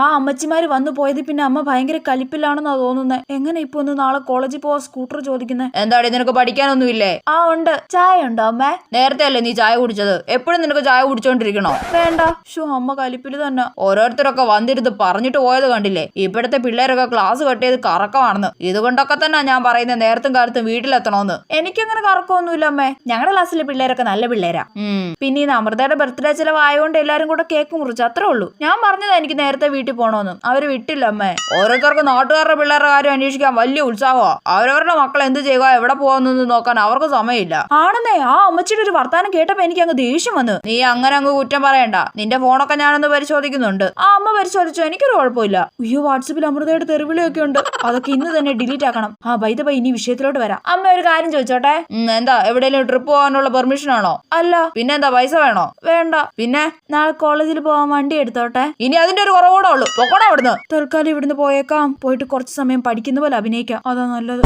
ആ അമ്മച്ചിമാർ വന്നു പോയത് പിന്നെ അമ്മ ഭയങ്കര കലിപ്പിലാണെന്നാ തോന്നുന്നത് എങ്ങനെ ഇപ്പൊ ഒന്ന് നാളെ കോളേജിൽ പോവാ സ്കൂട്ടർ ചോദിക്കുന്നത് എന്താടി നിനക്ക് പഠിക്കാനൊന്നുമില്ലേ? ആ ഉണ്ട്. ചായ ഉണ്ടോ അമ്മേ? നേരത്തെ അല്ലേ നീ ചായ കുടിച്ചത്? എപ്പോഴും നിനക്ക് ചായ കുടിച്ചോണ്ടിരിക്കണോ? വേണ്ട. ഷോ അമ്മ കലിപ്പിൽ തന്നെ. ഓരോരുത്തരൊക്കെ വന്നിരുന്ന് പറഞ്ഞിട്ട് പോയത് കണ്ടില്ലേ? ഇപ്പോഴത്തെ പിള്ളേരൊക്കെ ക്ലാസ് കട്ട് ചെയ്ത് കറക്കമാണെന്ന്. ഇതുകൊണ്ടൊക്കെ തന്നെ ഞാൻ പറയുന്നത് നേരത്തും കാലത്തും വീട്ടിലെത്തണോന്ന്. എനിക്കങ്ങനെ കറക്കമൊന്നുമില്ല അമ്മേ. ഞങ്ങളുടെ ക്ലാസ്സിലെ പിള്ളേരൊക്കെ നല്ല പിള്ളേരാ. പിന്നെ ഈ അമൃതയുടെ ബർത്ത്ഡേ ചിലവായതുകൊണ്ട് എല്ലാരും കൂടെ കേക്ക് മുറിച്ചു അത്രേ ഉള്ളൂ. ഞാൻ പറഞ്ഞതാ എനിക്ക് നേരത്തെ വീട്ടിൽ പോണോന്ന്. അവർ വിട്ടില്ല അമ്മേ. ഓരോരുത്തർക്ക് നാട്ടുകാരുടെ പിള്ളേരുടെ കാര്യം അന്വേഷിക്കാൻ വലിയ ഉത്സാഹമാണ് അവരവരുടെ മക്കൾ എന്ത് ചെയ്യുക എവിടെ പോകുന്ന നോക്കാൻ അവർക്ക് സമയമില്ല. ആണെന്നേ ആ അമ്മച്ചിയുടെ ഒരു വർത്താനം കേട്ടപ്പോ എനിക്ക് അങ്ങ് ദേഷ്യം വന്നു. നീ അങ്ങനെ അങ്ങ് കുറ്റം പറയണ്ട. നിന്റെ ഫോണൊക്കെ ഞാനൊന്ന് പരിശോധിക്കുന്നുണ്ട്. ആ അമ്മ പരിശോധിച്ചോ. എനിക്കൊരു കുഴപ്പമില്ല. അയ്യോ വാട്സപ്പിൽ അമൃതയുടെ തെരുവിളിയൊക്കെ ഉണ്ട്. അതൊക്കെ ഇന്ന് തന്നെ ഡിലീറ്റ് ആക്കണം. ആ ബൈ ബൈ ഇനി വിഷയത്തിലോട്ട് വരാം. അമ്മ ഒരു കാര്യം ചോദിച്ചോട്ടെ? എന്താ എവിടെയെങ്കിലും ട്രിപ്പ് പോകാനുള്ള പെർമിഷൻ ആണോ? അല്ല. പിന്നെന്താ പൈസ വേണോ? വേണ്ട. പിന്നെ? നാളെ കോളേജിൽ പോകാൻ വണ്ടി എടുത്തോട്ടെ? ഇനി അതിന്റെ ഒരു കുറവുകൂടെ ഉള്ളു. പൊക്കോടാ അവിടുന്ന്. തൽക്കാലം ഇവിടുന്ന് പോയേക്കാം. പോയിട്ട് കുറച്ച് സമയം പഠിക്കുന്ന പോലെ അഭിനയിക്കാം. അതാ നല്ലത്.